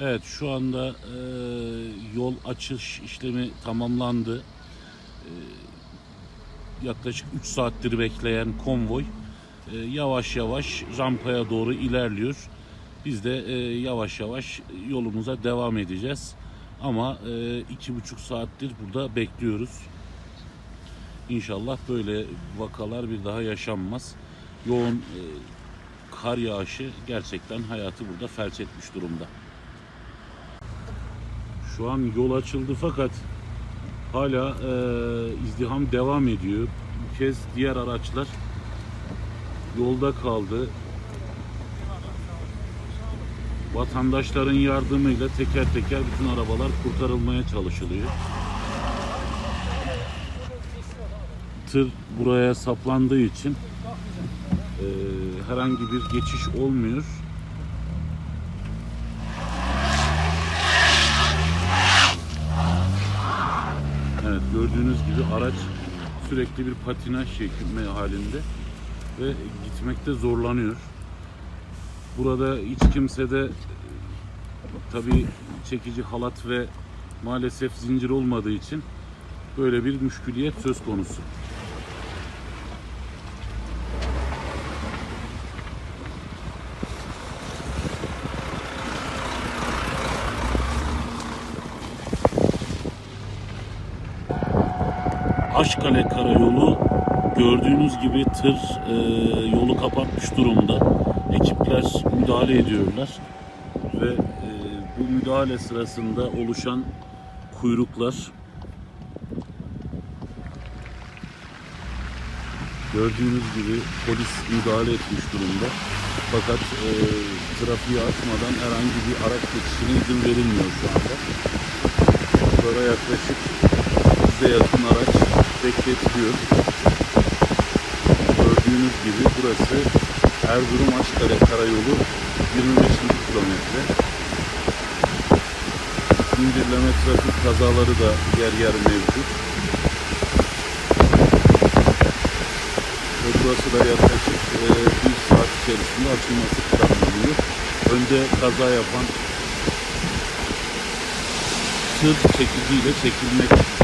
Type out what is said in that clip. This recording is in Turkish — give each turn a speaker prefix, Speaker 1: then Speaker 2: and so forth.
Speaker 1: Evet şu anda e, yol açış işlemi tamamlandı. E, yaklaşık 3 saattir bekleyen konvoy e, yavaş yavaş rampaya doğru ilerliyor. Biz de e, yavaş yavaş yolumuza devam edeceğiz. Ama e, iki buçuk saattir burada bekliyoruz. İnşallah böyle vakalar bir daha yaşanmaz. Yoğun e, kar yağışı gerçekten hayatı burada felç etmiş durumda. Şu an yol açıldı fakat hala e, izdiham devam ediyor. Bu kez diğer araçlar yolda kaldı. Vatandaşların yardımıyla teker teker bütün arabalar kurtarılmaya çalışılıyor. Tır buraya saplandığı için e, herhangi bir geçiş olmuyor. Evet gördüğünüz gibi araç sürekli bir patinaj şeklinde halinde ve gitmekte zorlanıyor. Burada hiç kimse de tabi çekici halat ve maalesef zincir olmadığı için böyle bir müşküliyet söz konusu. Aşkale Karayolu gördüğünüz gibi tır e, yolu kapatmış durumda. Ekipler müdahale ediyorlar ve e, bu müdahale sırasında oluşan kuyruklar gördüğünüz gibi polis müdahale etmiş durumda. Fakat e, trafiği açmadan herhangi bir araç geçişine izin verilmiyor şu anda. Sonra yaklaşık yüze yakın araç bekletiliyor. Gördüğünüz gibi burası Erzurum Aşkale Karayolu 25. kilometre. Zincirleme trafik kazaları da yer yer mevcut. Ve burası da yaklaşık e, bir saat içerisinde açılması planlanıyor. Önde kaza yapan tır çekiciyle çekilmek